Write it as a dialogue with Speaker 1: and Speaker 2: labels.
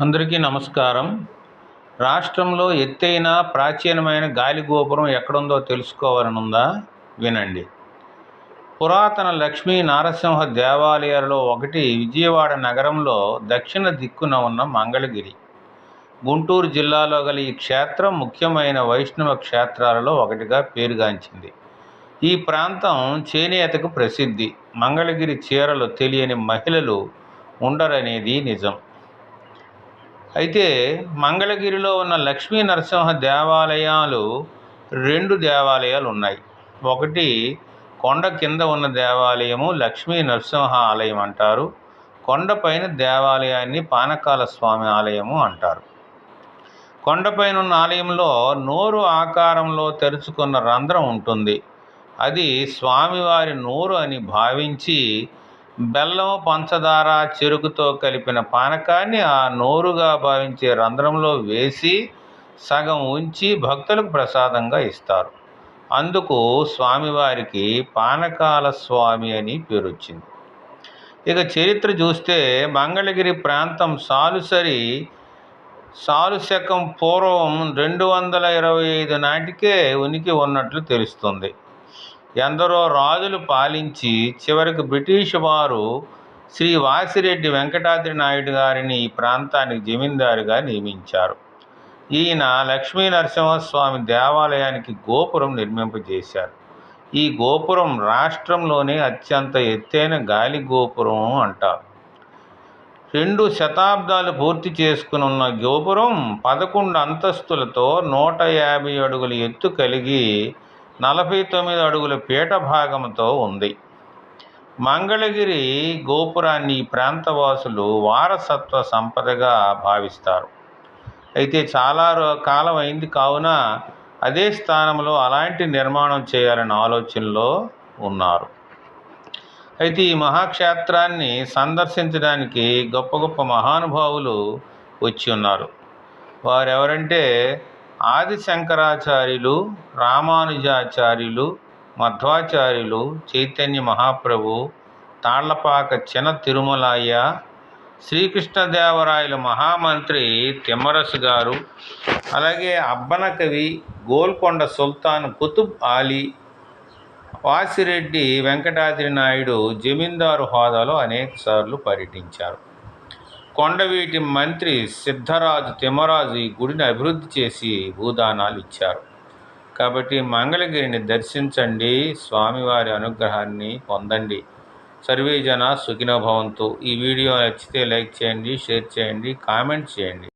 Speaker 1: అందరికీ నమస్కారం. రాష్ట్రంలో ఎత్తైన ప్రాచీనమైన గాలి గోపురం ఎక్కడుందో తెలుసుకోవాలని ఉందా వినండి. పురాతన లక్ష్మీ నారసింహ దేవాలయాలలో ఒకటి విజయవాడ నగరంలో దక్షిణ దిక్కున ఉన్న మంగళగిరి. గుంటూరు జిల్లాలో గల ఈ క్షేత్రం ముఖ్యమైన వైష్ణవ క్షేత్రాలలో ఒకటిగా పేరుగాంచింది. ఈ ప్రాంతం చేనేతకు ప్రసిద్ధి. మంగళగిరి చీరలు తెలియని మహిళలు ఉండరనేది నిజం. అయితే మంగళగిరిలో ఉన్న లక్ష్మీ నరసింహ దేవాలయాలు రెండు దేవాలయాలు ఉన్నాయి. ఒకటి కొండ కింద ఉన్న దేవాలయము లక్ష్మీ నరసింహ ఆలయం అంటారు. కొండపైన దేవాలయాన్ని పానకాల స్వామి ఆలయము అంటారు. కొండపైన ఉన్న ఆలయంలో నోరు ఆకారంలో తెరుచుకున్న రంధ్రం ఉంటుంది. అది స్వామివారి నోరు అని భావించి బెల్లం పంచదార చెరుకుతో కలిపిన పానకాన్ని ఆ నోరుగా భావించే రంధ్రంలో వేసి సగం ఉంచి భక్తులకు ప్రసాదంగా ఇస్తారు. అందుకు స్వామివారికి పానకాల స్వామి అని పేరు వచ్చింది ఇక చరిత్ర చూస్తే మంగళగిరి ప్రాంతం సాలుసరి సాలుశకం పూర్వం రెండు వందల ఇరవై ఐదు నాటికే ఉనికి ఉన్నట్లు తెలుస్తుంది. ఎందరో రాజులు పాలించి చివరికి బ్రిటిష్ వారు శ్రీ వాసిరెడ్డి వెంకటాద్రి నాయుడు గారిని ఈ ప్రాంతానికి జమీందారుగా నియమించారు. ఈయన లక్ష్మీ నరసింహస్వామి దేవాలయానికి గోపురం నిర్మింపజేశారు. ఈ గోపురం రాష్ట్రంలోనే అత్యంత ఎత్తైన గాలి గోపురం అంటారు. రెండు శతాబ్దాలు పూర్తి చేసుకునున్న గోపురం పదకొండు అంతస్తులతో నూట యాభై అడుగుల ఎత్తు కలిగి నలభై తొమ్మిది అడుగుల పీఠ భాగంతో ఉంది. మంగళగిరి గోపురాన్ని ఈ ప్రాంతవాసులు వారసత్వ సంపదగా భావిస్తారు. అయితే చాలా కాలం అయింది కావున అదే స్థానంలో అలాంటి నిర్మాణం చేయాలనే ఆలోచనలో ఉన్నారు. అయితే ఈ మహాక్షేత్రాన్ని సందర్శించడానికి గొప్ప గొప్ప మహానుభావులు వచ్చి ఉన్నారు. వారెవరంటే ఆది శంకరాచార్యులు రామానుజాచార్యులు మధ్వాచార్యులు చైతన్య మహాప్రభు తాళ్ళపాక చిన తిరుమలయ్య శ్రీకృష్ణదేవరాయల మహామంత్రి తిమ్మరసు గారు అలాగే అబ్బన కవి గోల్కొండ సుల్తాన్ కుతుబ్ ఆలీ వాసిరెడ్డి వెంకటాద్రి నాయుడు జమీందారు హోదాలో అనేకసార్లు పర్యటించారు. కొండవీటి మంత్రి సిద్ధరాజు తిమ్మరాజు ఈ గుడిని అభివృద్ధి చేసి భూదానాలు ఇచ్చారు. కాబట్టి మంగళగిరిని దర్శించండి స్వామివారి అనుగ్రహాన్ని పొందండి. సర్వే జన సుఖినోభవంతు ఈ వీడియో నచ్చితే లైక్ చేయండి షేర్ చేయండి కామెంట్ చేయండి.